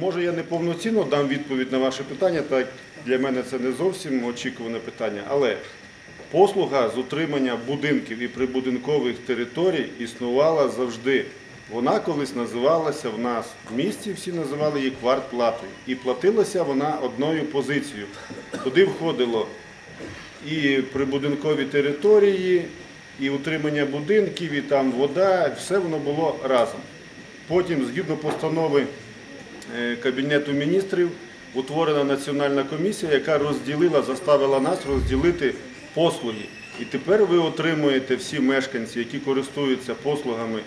Може, я не повноцінно дам відповідь на ваше питання, так для мене це не зовсім очікуване питання, але послуга з утримання будинків і прибудинкових територій існувала завжди. Вона колись називалася в нас в місті, всі називали її квартплатою. І платилася вона одною позицією. Туди входило і прибудинкові території, і утримання будинків, і там вода, все воно було разом. Потім, згідно постанови Кабінету міністрів, утворена національна комісія, яка розділила, заставила нас розділити послуги. І тепер ви отримуєте всі мешканці, які користуються послугами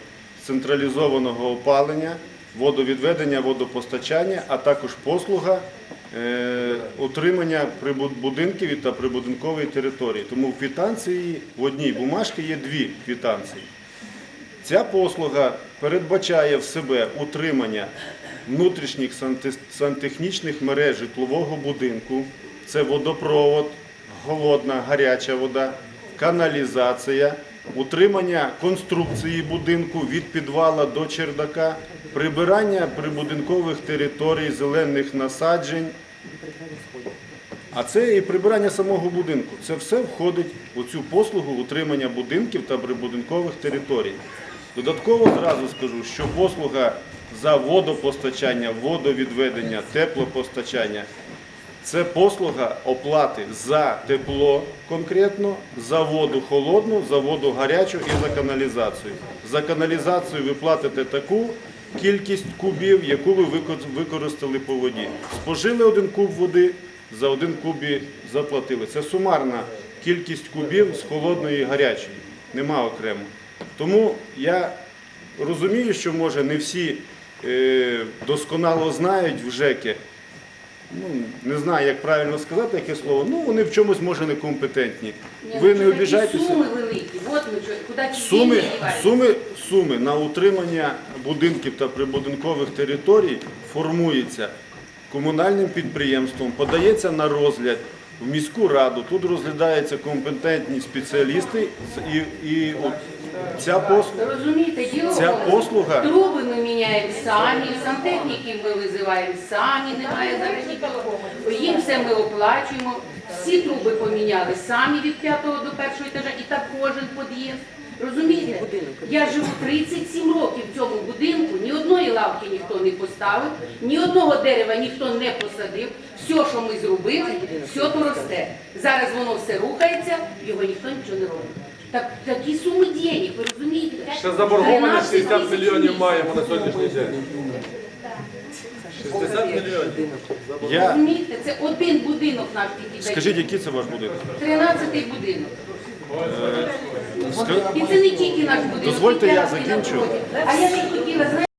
централізованого опалення, водовідведення, водопостачання, а також послуга е, утримання будинків та прибудинкової території. Тому в квитанції в одній бумажці є дві квитанції. Ця послуга передбачає в себе утримання внутрішніх сантехнічних мереж житлового будинку. Це водопровод, холодна, гаряча вода, каналізація, утримання конструкції будинку від підвала до чердака, прибирання прибудинкових територій, зелених насаджень, а це і прибирання самого будинку. Це все входить у цю послугу утримання будинків та прибудинкових територій. Додатково зразу скажу, що послуга за водопостачання, водовідведення, теплопостачання це послуга оплати за тепло конкретно, за воду холодну, за воду гарячу і за каналізацію. За каналізацію ви платите таку кількість кубів, яку ви використали по воді. Спожили один куб води, за один кубі заплатили. Це сумарна кількість кубів з холодної і гарячої. Нема окремо. Тому я розумію, що може не всі е, досконало знають в ЖЕКи, ну, не знаю, як правильно сказати яке слово, ну вони в чомусь може некомпетентні. Ні, Ви ну, не обіжайтеся. Суми великі, от ми куди Суми, суми, суми на утримання будинків та прибудинкових територій формується комунальним підприємством, подається на розгляд в міську раду. Тут розглядаються компетентні спеціалісти і, і от ця послуга. Розумієте, діло Ця послуга- труби ми міняємо самі, сантехніків ми визиваємо самі, немає зараз нікого. Їм все ми оплачуємо. Всі труби поміняли самі від п'ятого до першого етажа, і так кожен під'їзд. Розумієте? Я живу 37 років в цьому будинку, лавки ніхто не поставив, ні одного дерева ніхто не посадив. Все, що ми зробили, все то росте. Зараз воно все рухається, його ніхто нічого не робить. Так, такі суми денег, ви розумієте? Ще заборгованість 60 мільйонів маємо на сьогоднішній день. 60 мільйонів. Я Розумієте, це один будинок наш тільки дає. скажіть, який це ваш будинок? 13-й будинок. Ска- І це не тільки наш будинок. Дозвольте, я закінчу. А я ще хотіла, знаєте,